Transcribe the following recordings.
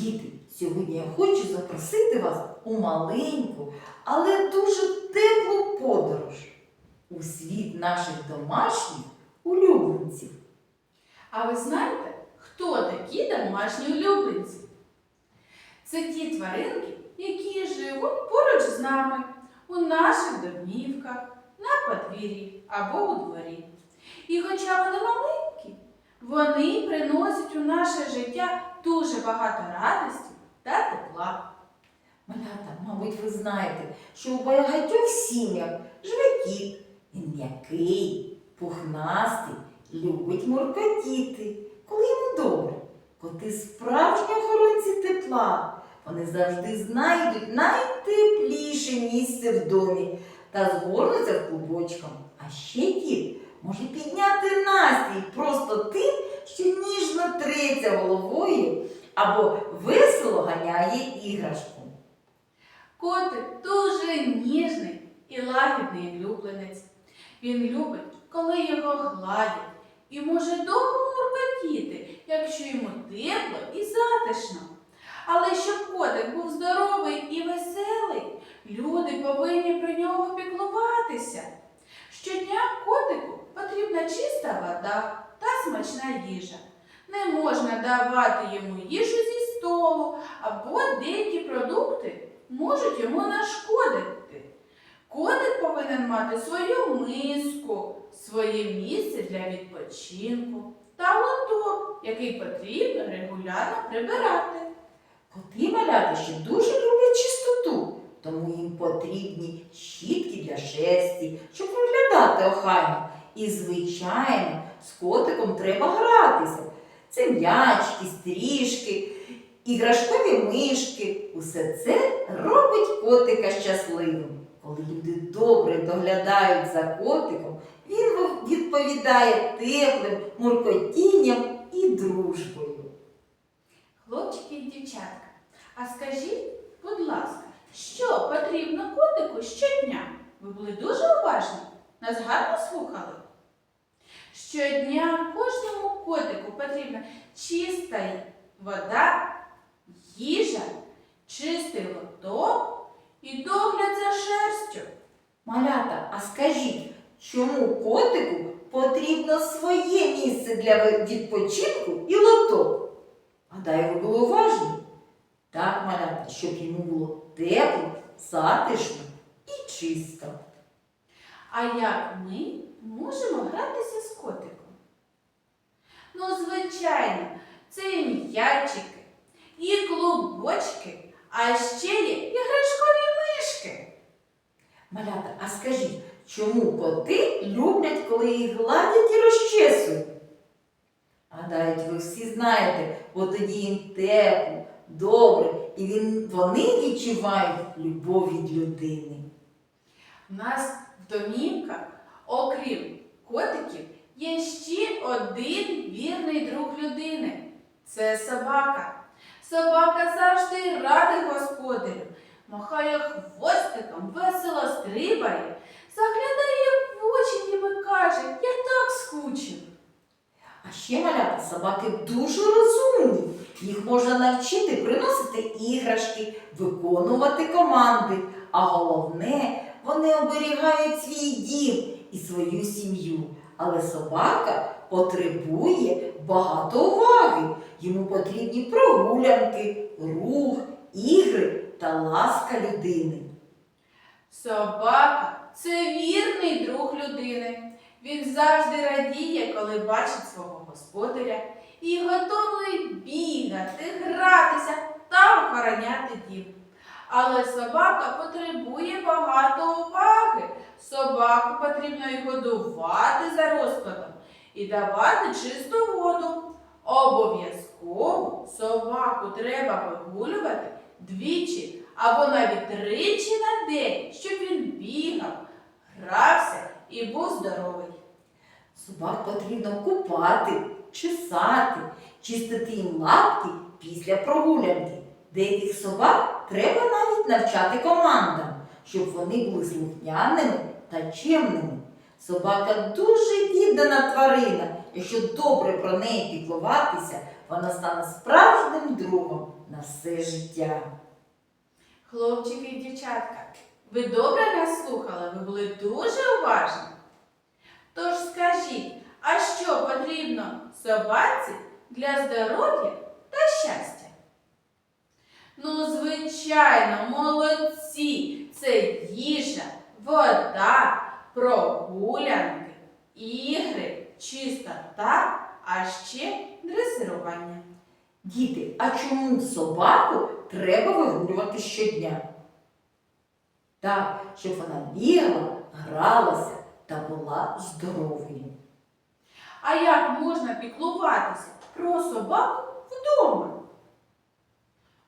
Діти, сьогодні я хочу запросити вас у маленьку, але дуже теплу подорож у світ наших домашніх улюбленців. А ви знаєте, хто такі домашні улюбленці? Це ті тваринки, які живуть поруч з нами, у наших домівках, на подвір'ї або у дворі. І хоча вони маленькі, вони приносять у наше життя дуже багато радості та тепла. Малята, мабуть, ви знаєте, що у багатьох сім'ях живе кіт. Він м'який, пухнастий, любить муркотіти, коли йому добре. Коти справжні охоронці тепла. Вони завжди знайдуть найтепліше місце в домі та згорнуться в клубочком. А ще кіт може підняти настрій просто тим, що ніжно треться головою або весело ганяє іграшку. Котик дуже ніжний і лагідний улюбленець. Він любить, коли його гладять, і може довго муркотіти, якщо йому тепло і затишно. Але щоб котик був здоровий і веселий, люди повинні про нього піклуватися. Щодня котику потрібна чиста вода та смачна їжа. Не можна давати йому їжу зі столу або деякі продукти можуть йому нашкодити. Котик повинен мати свою миску, своє місце для відпочинку та лоток, який потрібно регулярно прибирати. Коти малята ще дуже люблять чистоту, тому їм потрібні щітки для шерсті, щоб виглядати охайно. І, звичайно, з котиком треба гратися. Це м'ячки, стрижки, іграшкові мишки. Усе це робить котика щасливим. Коли люди добре доглядають за котиком, він відповідає теплим муркотінням і дружбою. Хлопчики і дівчатка, а скажіть, будь ласка, що потрібно котику щодня? Ви були дуже уважні? Нас гарно слухали? Щодня кожному котику потрібна чиста вода, їжа, чистий лоток і догляд за шерстю. Малята, а скажіть, чому котику потрібно своє місце для відпочинку і лоток? Гадаю, ви були уважні? Так, малята, щоб йому було тепло, затишно і чисто. А як ми можемо гратися з котиком? Ну, звичайно, це і м'ячики, і клубочки, а ще є іграшкові мишки. Малята, а скажіть, чому коти люблять, коли їх гладять і розчесують? Гадають, ви всі знаєте, бо тоді їм тепло, добре, і він, вони відчувають любов від людини. У нас в домівках, окрім котиків, є ще один вірний друг людини. Це собака. Собака завжди радий господарю, махає хвостиком, весело стрибає, заглядає в очі, ніби каже, я так скучив. А ще малята собаки дуже розумні. Їх можна навчити приносити іграшки, виконувати команди. А головне, вони оберігають свій дім і свою сім'ю. Але собака потребує багато уваги. Йому потрібні прогулянки, рух, ігри та ласка людини. Собака це вірний друг людини. Він завжди радіє, коли бачить свого господаря і готовий бігати, гратися та охороняти дім. Але собака потребує багато уваги. Собаку потрібно і годувати за розкладом і давати чисту воду. Обов'язково собаку треба вигулювати двічі або навіть тричі на день, щоб він бігав, грався і був здоровий. Собак потрібно купати, чесати, чистити їм лапки після прогулянки. Деяких собак треба навіть навчати командам, щоб вони були слухняними та чемними. Собака дуже віддана тварина. Якщо добре про неї піклуватися, вона стане справжнім другом на все життя. Хлопчики і дівчатка, ви добре нас слухали, ви були дуже уважні. Тож скажіть, а що потрібно собаці для здоров'я та щастя? Ну, звичайно, молодці! Це їжа, вода, прогулянки, ігри, чистота, а ще дресирування. Діти, а чому собаку треба вигулювати щодня? Так, щоб вона бігла, гралася та була здоровою. А як можна піклуватися про собаку вдома?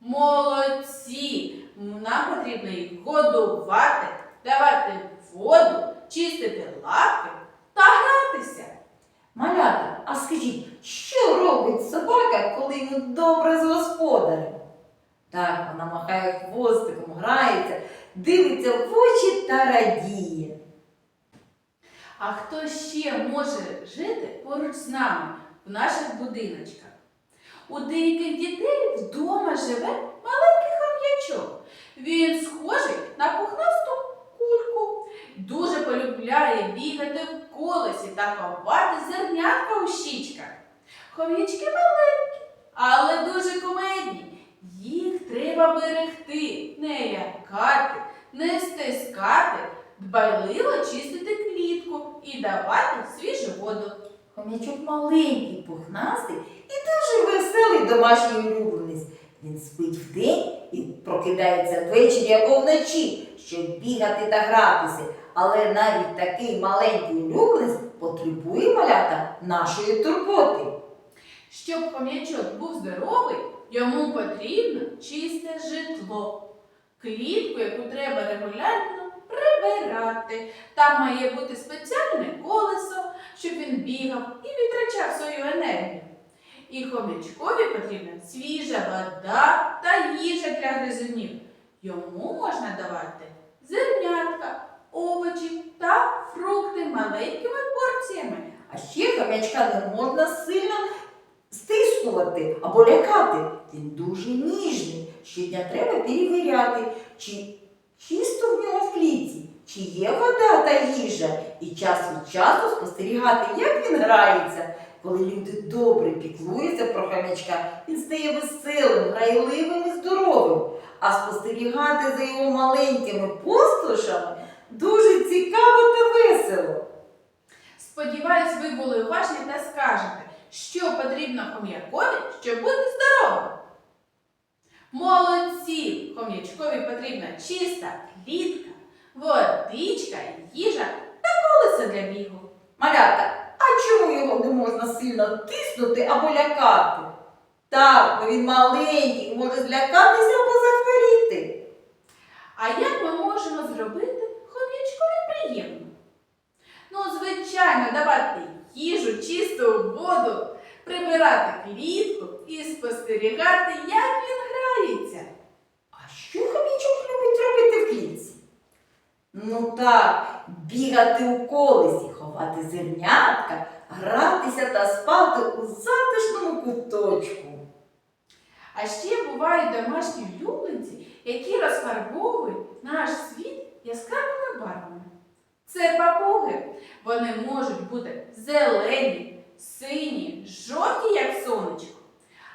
Молодці! Нам потрібно їх годувати, давати воду, чистити лапки та гратися. Малята, а скажіть, що робить собака, коли йому добре з господарем? Так, вона махає хвостиком, грається, дивиться в очі та радіє. А хто ще може жити поруч з нами в наших будиночках? У деяких дітей вдома живе маленький хом'ячок. Він схожий на пухнасту кульку. Дуже полюбляє бігати в колесі та ховати зернятка у щічках. Хом'ячки маленькі, але дуже кумедні. Їх треба берегти, не лякати, не стискати, дбайливо чистити клітку і давати свіжу воду. Хом'ячок маленький, пухнастий і дуже веселий домашній улюбленець. Він спить вдень і прокидається ввечері або вночі, щоб бігати та гратися. Але навіть такий маленький улюбленець потребує малята нашої турботи. Щоб хом'ячок був здоровий, йому потрібно чисте житло, клітку, яку треба регулярно прибирати. Там має бути спеціальне колесо, щоб він бігав і відтрачав свою енергію. І хом'ячкові потрібна свіжа вода та їжа для гризунів. Йому можна давати зернятка, овочі та фрукти маленькими порціями. А ще хом'ячка не можна сильно стискувати або лякати. Він дуже ніжний. Щодня треба перевіряти, чи чисто в нього в клітці, чи є вода та їжа, і час від часу спостерігати, як він грається. Коли люди добре піклуються про хомячка, він стає веселим, грайливим і здоровим. А спостерігати за його маленькими постушами дуже цікаво та весело. Сподіваюсь, ви були уважні та скажете, що потрібно хом'якові, щоб бути здоровим. Молодці! Хом'ячкові потрібна чиста клітка, водичка, їжа та колесо для бігу. Малята, а чому його не можна сильно тиснути або лякати? Так, бо він маленький, може злякатися або захворіти. А як ми можемо зробити хом'ячкові приємно? Ну, звичайно, давати їжу, чисту воду, прибирати клітку і спостерігати, як він грається. А що хомячок любить робити в клітці? Ну так, бігати у колесі, ховати зернятка, гратися та спати у затишному куточку. А ще бувають домашні улюбленці, які розфарбовують наш світ яскравими барвами. Це папуги. Вони можуть бути зелені, сині, жовті, як сонечко.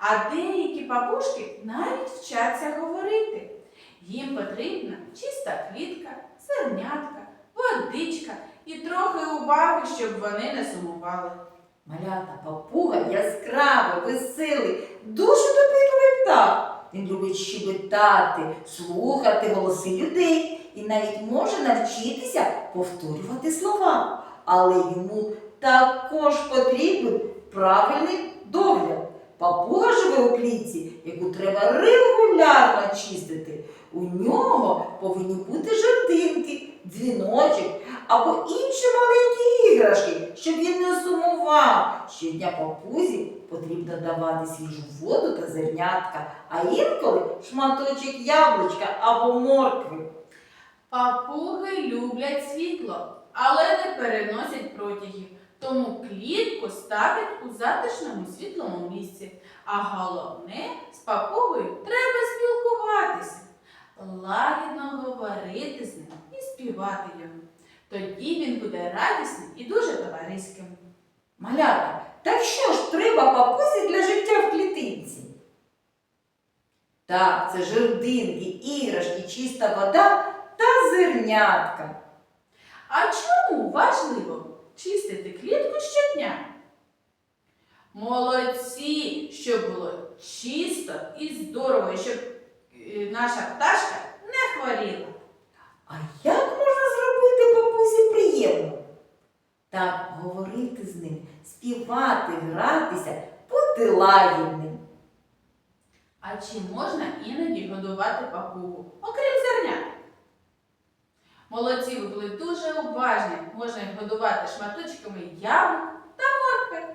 А деякі папушки навіть вчаться говорити. Їм потрібна чиста клітка, зернятка, водичка і трохи уваги, щоб вони не сумували. Малята папуга яскравий, веселий, дуже допитливий птах. Він любить щебетати, слухати голоси людей і навіть може навчитися повторювати слова. Але йому також потрібен правильний догляд. Папуга живе у клітці, яку треба регулярно чистити. У нього повинні бути жартинки, дзвіночок або інші маленькі іграшки, щоб він не сумував. Щодня папузі потрібно давати свіжу воду та зернятка, а інколи шматочок яблучка або моркви. Папуги люблять світло, але не переносять протягів. Тому клітку ставлять у затишному світлому місці. А головне, з папугою треба спілкуватися, лагідно говорити з ним і співати йому. Тоді він буде радісним і дуже товариським. Малята, так що ж треба папусі для життя в клітинці? Так, це жердинки, іграшки, чиста вода та зернятка. А чому важливо чистити клітку щодня? Молодці, щоб було чисто і здорово, щоб е, наша пташка не хворіла. А як можна зробити бабусі приємно? Так, говорити з ним, співати, гратися, бути лагідним. А чи можна іноді годувати папугу, окрім? Молодці, ви були дуже уважні. Можна їх годувати шматочками яблук та моркви.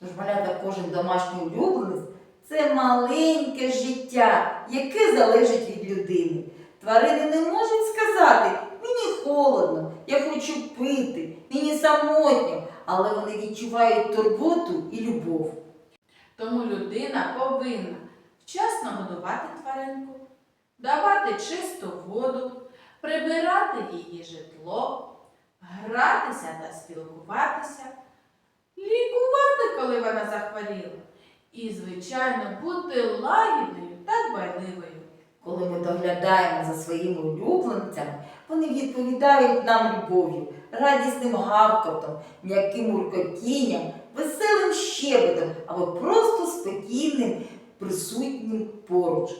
Тож, малята, кожен домашній улюбленець це маленьке життя, яке залежить від людини. Тварини не можуть сказати, мені холодно, я хочу пити, мені самотньо, але вони відчувають турботу і любов. Тому людина повинна вчасно годувати тваринку, давати чисту воду, прибирати її житло, гратися та спілкуватися, лікувати, коли вона захворіла, і, звичайно, бути лагідною та дбайливою. Коли ми доглядаємо за своїми улюбленцями, вони відповідають нам любов'ю, радісним гавкотом, м'яким муркотінням, веселим щебетом або просто спокійним присутнім поруч.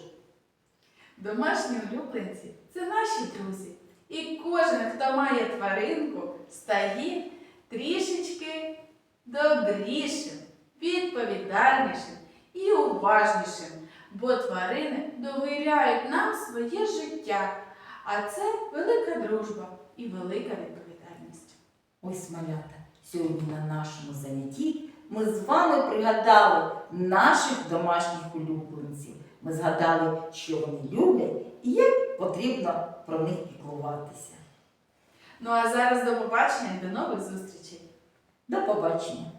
Домашні улюбленці це наші друзі. І кожен, хто має тваринку, стає трішечки добрішим, відповідальнішим і уважнішим, бо тварини довіряють нам своє життя, а це велика дружба і велика відповідальність. Ось малята. Сьогодні на нашому занятті ми з вами пригадали наших домашніх улюбленців. Ми згадали, що вони люблять і як потрібно про них піклуватися. Ну а зараз до побачення і до нових зустрічей! До побачення!